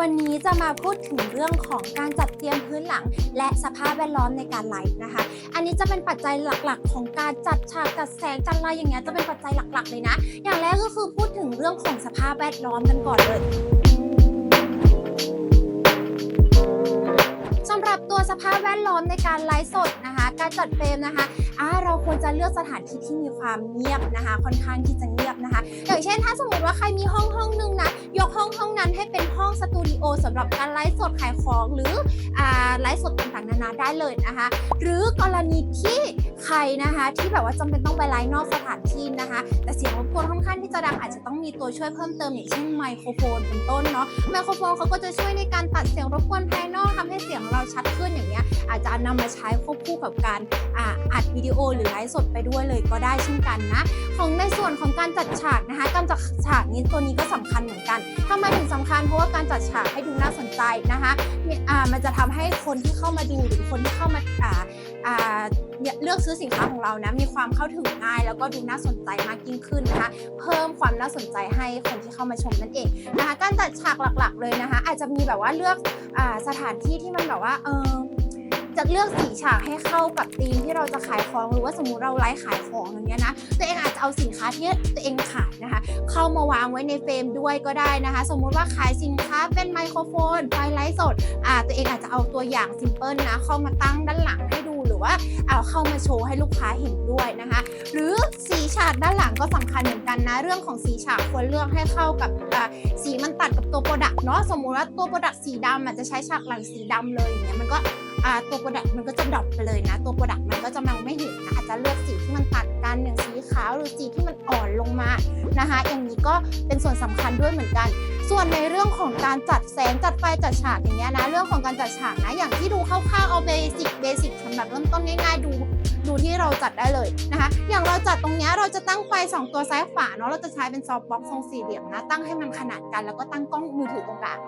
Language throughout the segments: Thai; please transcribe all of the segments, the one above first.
วันนี้จะมาพูดถึงเรื่องของการจัดเตรียมพื้นหลัง และสภาพแวดล้อมในการไลฟ์นะคะ อันนี้จะเป็นปัจจัยหลักๆ ของการจัดฉากจัดแสงจัดอะไรอย่างเงี้ยจะเป็นปัจจัยหลักๆ เลยนะ อย่างแรกก็คือพูดถึงเรื่องของสภาพแวดล้อมกันก่อนเลย สภาพแวดล้อมในการไลฟ์สดนะคะ การจัดเฟรมนะคะอ่าเราควรจะเลือกสถานที่ที่มีความเงียบนะคะ ค่อนข้างที่จะเงียบนะคะ อย่างเช่น ถ้าสมมติว่าใครมีห้องห้องหนึงนะยกห้องห้องนั้นให้เป็นห้องสตูดิโอสำหรับการไลฟ์สดขายของหรืออ่าไลฟ์สดต่างๆนานาได้เลยนะคะ หรือกรณีที่ใครนะคะ ที่แบบว่าจำเป็นต้องไปไลฟ์นอกสถานที่นะคะ แต่เสียงรบกวนค่อนข้างที่จะดังอาจจะต้องมีตัวช่วยเพิ่มเติมอย่างเช่นไมโครโฟนเป็นต้นเนาะไมโครโฟนเขาก็จะช่วยในการตัดเสียงรบกวนภายนอกทำให้เสียงเราชัดขึ้นอย่างเงี้ยอาจจะนำมาใช้ควบคู่กับการอ,อัดวิดีโอหรือไลฟ์สดไปด้วยเลยก็ได้เช่นกันนะ ของในส่วนของการจัดฉากนะคะ การจัดฉากนี้ตัวนี้ก็สำคัญเหมือนกันทำไมถึงสำคัญเพราะว่าการจัดฉากให้ดูน่าสนใจนะคะมันจะทำให้คนที่เข้ามาดูหรือคนที่เข้ามาเลือกซื้อสินค้าของเรานะมีความเข้าถึงง่าย แล้วก็ดูน่าสนใจมากยิ่งขึ้นนะคะ เพิ่มความน่าสนใจให้คนที่เข้ามาชมนั่นเองนะคะ การจัดฉากหลักๆ เลยนะคะ อาจจะมีแบบว่าเลือกอสถานที่ที่มันแบบว่าเออจะเลือกสีฉากให้เข้ากับธีมที่เราจะขายของหรือว่าสมมติเราไลฟ์ขายของอย่างเงี้ยนะตัวเองอาจจะเอาสินค้าที่ตัวเองขายนะคะ เข้ามาวางไว้ในเฟรมด้วยก็ได้นะคะ สมมุติว่าขายสินค้าเป็นไมโครโฟนไฟไลฟ์สดอ่าตัวเองอาจจะเอาตัวอย่างซิมเพิลนะเข้ามาตั้งด้านหลังให้ดู รือว่าเอาเข้ามาโชว์ให้ลูกค้าเห็นด้วยนะคะ หรือสีฉากด้านหลังก็สำคัญเหมือนกันนะ เรื่องของสีฉากควรเลือกให้เข้ากับสีมันตัดกับตัวโปรดักต์เนาะสมมุติว่าตัวโปรดักต์สีดำอาจจะใช้ฉากหลังสีดำเลยอย่างเงี้ยมันก็ตัวโปรดักต์มันก็จะดรอปไปเลยนะ ตัวโปรดักต์มันก็จะมองไม่เห็นนะอาจจะเลือกสีที่มันตัดกันอย่างสีขาวหรือสีที่มันอ่อนลงมานะคะอย่างนี้ก็เป็นส่วนสำคัญด้วยเหมือนกัน ส่วนในเรื่องของการจัดแสงจัดไฟจัดฉากอย่างเงี้ยนะ เรื่องของการจัดฉากนะ อย่างที่ดูคร่าวๆเอาเบสิกเบสิกสำหรับเริ่มต้นง่ายๆดูดูที่เราจัดได้เลยนะคะ อย่างเราจัดตรงเนี้ยเราจะตั้งไฟ 2 ตัวซ้ายขวาเนาะเราจะใช้เป็นซอฟต์บ็อกซ์ทรงสี่เหลี่ยมนะตั้งให้มันขนาดกันแล้วก็ตั้งกล้องมือถือตรงกลาง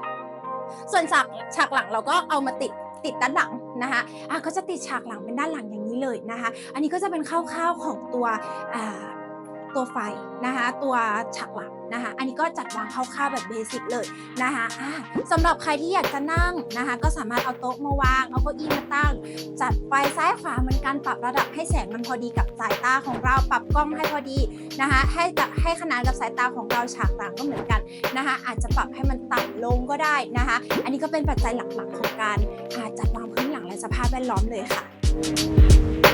ส่วนฉากฉากหลังเราก็เอามาติดติดด้านหลังนะคะอะก็จะติดฉากหลังเป็นด้านหลังอย่างนี้เลยนะคะ อันนี้ก็จะเป็นคร่าวๆของตัวอ่า ตัวไฟนะคะ ตัวฉากหลังนะคะ อันนี้ก็จัดวางคร่าวๆแบบเบสิกเลยนะคะะสำหรับใครที่อยากจะนั่งนะคะ ก็สามารถเอาโต๊ะมาวาง เอาเก้าอี้มาตั้ง จัดไฟซ้ายขวาเหมือนกันปรับระดับให้แสงมันพอดีกับสายตาของเรา ปรับกล้องให้พอดีนะคะ ให้กับให้ขนานกับสายตาของเราฉากหลังก็เหมือนกันนะคะ อาจจะปรับให้มันต่ำลงก็ได้นะคะ อันนี้ก็เป็นปัจจัยหลักๆของการจัดวางพื้นหลังและสภาพแวดล้อมเลยค่ะ